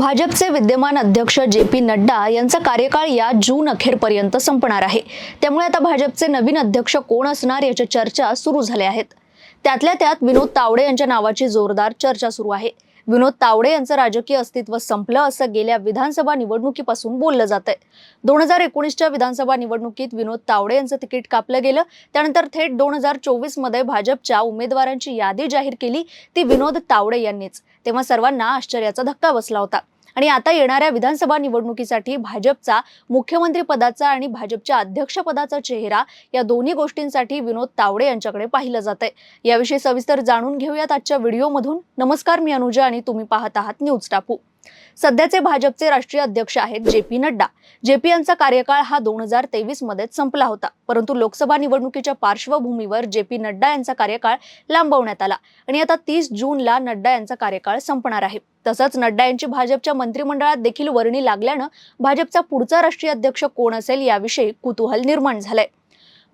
भाजपचे विद्यमान अध्यक्ष जे पी नड्डा यांचा कार्यकाळ या जून अखेरपर्यंत संपणार आहे. त्यामुळे आता भाजपचे नवीन अध्यक्ष कोण असणार याच्या चर्चा सुरू झाल्या आहेत. त्यातल्या त्यात विनोद तावडे यांच्या नावाची जोरदार चर्चा सुरू आहे. विनोद तावडे यांचं राजकीय अस्तित्व संपलं असं गेल्या विधानसभा निवडणुकीपासून बोललं जात आहे दोन हजार एकोणीसच्या विधानसभा निवडणुकीत विनोद तावडे यांचं तिकीट कापलं गेलं. त्यानंतर थेट दोन हजार चोवीसमध्ये भाजपच्या उमेदवारांची यादी जाहीर केली ती विनोद तावडे यांनीच. तेव्हा सर्वांना आश्चर्याचा धक्का बसला होता. आणि आता येणाऱ्या विधानसभा निवडणुकीसाठी भाजपचा मुख्यमंत्री पदाचा आणि भाजपच्या अध्यक्षपदाचा चेहरा या दोन्ही गोष्टींसाठी विनोद तावडे यांच्याकडे पाहिलं जात आहे याविषयी सविस्तर जाणून घेऊयात आजच्या व्हिडिओमधून. नमस्कार मी अनुजा आणि तुम्ही पाहत आहात न्यूज टापू. सध्याचे भाजपचे राष्ट्रीय अध्यक्ष आहेत J P Nadda. J P यांचा कार्यकाळ हा दोन हजार तेवीस मध्येच संपला होता. परंतु लोकसभा निवडणुकीच्या पार्श्वभूमीवर जे पी नड्डा यांचा कार्यकाळ लांबवण्यात आला आणि आता तीस जूनला नड्डा यांचा कार्यकाळ संपणार आहे. तसंच नड्डा यांची भाजपच्या मंत्रिमंडळात देखील वर्णी लागल्यानं भाजपचा पुढचा राष्ट्रीय अध्यक्ष कोण असेल याविषयी कुतूहल निर्माण झालंय.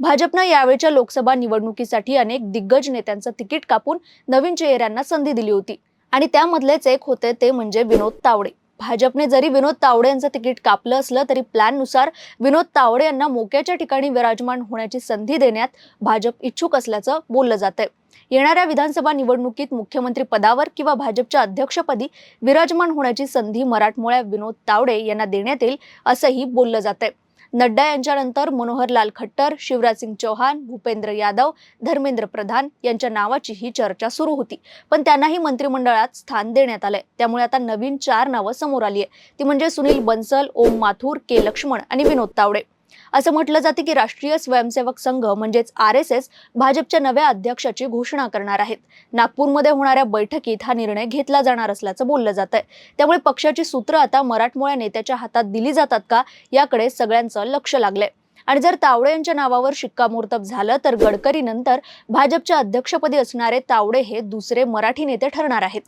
भाजपनं यावेळच्या लोकसभा निवडणुकीसाठी अनेक दिग्गज नेत्यांचं तिकीट कापून नवीन चेहऱ्यांना संधी दिली होती. आणि त्यामधलेच एक होते ते म्हणजे विनोद तावडे. भाजपने जरी विनोद तावडे यांचं तिकीट कापलं असलं तरी प्लॅननुसार विनोद तावडे यांना मोक्याच्या ठिकाणी विराजमान होण्याची संधी देण्यात भाजप इच्छुक असल्याचं बोललं जात आहे येणाऱ्या विधानसभा निवडणुकीत मुख्यमंत्री पदावर किंवा भाजपच्या अध्यक्षपदी विराजमान होण्याची संधी मराठमोळ्या विनोद तावडे यांना देण्यात येईल असंही बोललं जात आहे नड्डा यांच्यानंतर मनोहरलाल खट्टर शिवराज सिंग चौहान भूपेंद्र यादव धर्मेंद्र प्रधान यांच्या नावाची ही चर्चा सुरू होती. पण त्यांनाही मंत्रिमंडळात स्थान देण्यात आलंय. त्यामुळे आता नवीन चार नावं समोर आली आहे ती म्हणजे सुनील बन्सल ओम माथुर के लक्ष्मण आणि विनोद तावडे. असं म्हटलं जातं की राष्ट्रीय स्वयंसेवक संघ म्हणजेच आर एस एस भाजपच्या नव्या अध्यक्षाची घोषणा करणार आहेत. नागपूरमध्ये होणाऱ्या बैठकीत हा निर्णय घेतला जाणार असल्याचं बोललं जात आहे त्यामुळे पक्षाची सूत्र आता मराठमोळ्या नेत्याच्या हातात दिली जातात का याकडे सगळ्यांचं लक्ष लागलंय. आणि जर तावडे यांच्या नावावर शिक्कामोर्तब झालं तर गडकरी नंतर भाजपच्या अध्यक्षपदी असणारे तावडे हे दुसरे मराठी नेते ठरणार आहेत.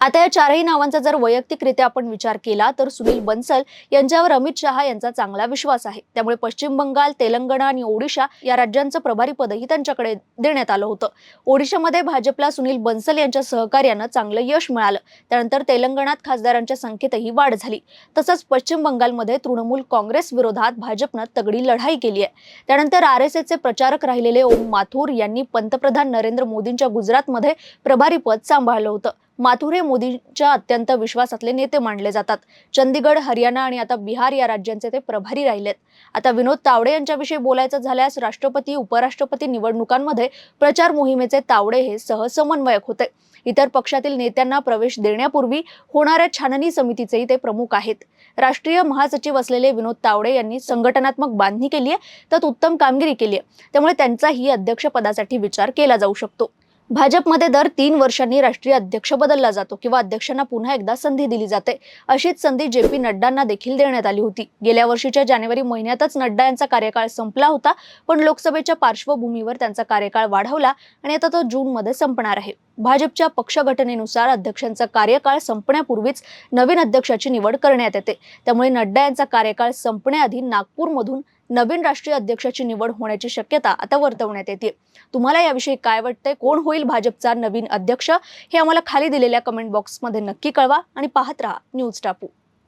आता या चारही नावांचा जर वैयक्तिकरित्या आपण विचार केला तर सुनील बन्सल यांच्यावर अमित शहा यांचा चांगला विश्वास आहे. त्यामुळे पश्चिम बंगाल तेलंगणा आणि ओडिशा या राज्यांचं प्रभारी पदही त्यांच्याकडे देण्यात आलं होतं. ओडिशामध्ये भाजपला सुनील बन्सल यांच्या सहकार्यानं चांगलं यश मिळालं. त्यानंतर तेलंगणात खासदारांच्या संख्येतही वाढ झाली. तसंच पश्चिम बंगालमध्ये तृणमूल काँग्रेस विरोधात भाजपनं तगडी लढाई केली आहे. त्यानंतर आर एस एसचे प्रचारक राहिलेले ओम माथुर यांनी पंतप्रधान नरेंद्र मोदींच्या गुजरातमध्ये प्रभारी पद सांभाळलं होतं. माथुर हे मोदींच्या अत्यंत विश्वासातले नेते मानले जातात. चंदीगड हरियाणा आणि आता बिहार या राज्यांचे ते प्रभारी राहिलेत. आता विनोद तावडे यांच्याविषयी बोलायचं झाल्यास राष्ट्रपती उपराष्ट्रपती निवडणुकांमध्ये प्रचार मोहिमेचे तावडे हे सहसमन्वयक होते. इतर पक्षातील नेत्यांना प्रवेश देण्यापूर्वी होणाऱ्या छाननी समितीचेही ते प्रमुख आहेत. राष्ट्रीय महासचिव असलेले विनोद तावडे यांनी संघटनात्मक बांधणी केली आहे त्यात उत्तम कामगिरी केली आहे त्यामुळे त्यांचाही अध्यक्षपदासाठी विचार केला जाऊ शकतो. भाजपमध्ये दर तीन वर्षांनी राष्ट्रीय अध्यक्ष बदलला जातो किंवा अध्यक्षांना पुन्हा एकदा संधी दिली जाते. अशीच संधी जे पी नड्डांना देखील देण्यात आली होती. गेल्या वर्षीच्या जानेवारी महिन्यातच नड्डा यांचा कार्यकाळ संपला होता पण लोकसभेच्या पार्श्वभूमीवर त्यांचा कार्यकाळ वाढवला आणि आता तो जूनमध्ये संपणार आहे. भाजपच्या पक्षघटनेनुसार अध्यक्षांचा कार्यकाळ संपण्यापूर्वीच नवीन अध्यक्षाची निवड करण्यात येते. त्यामुळे नड्डा यांचा कार्यकाळ संपण्याआधी नागपूरमधून नवीन राष्ट्रीय अध्यक्षाची निवड होण्याची शक्यता आता वर्तवण्यात येते. तुम्हाला याविषयी काय वाटतंय? कोण होईल भाजपचा नवीन अध्यक्ष? हे आम्हाला खाली दिलेल्या कमेंट बॉक्समध्ये नक्की कळवा आणि पाहत राहा. न्यूज टापू.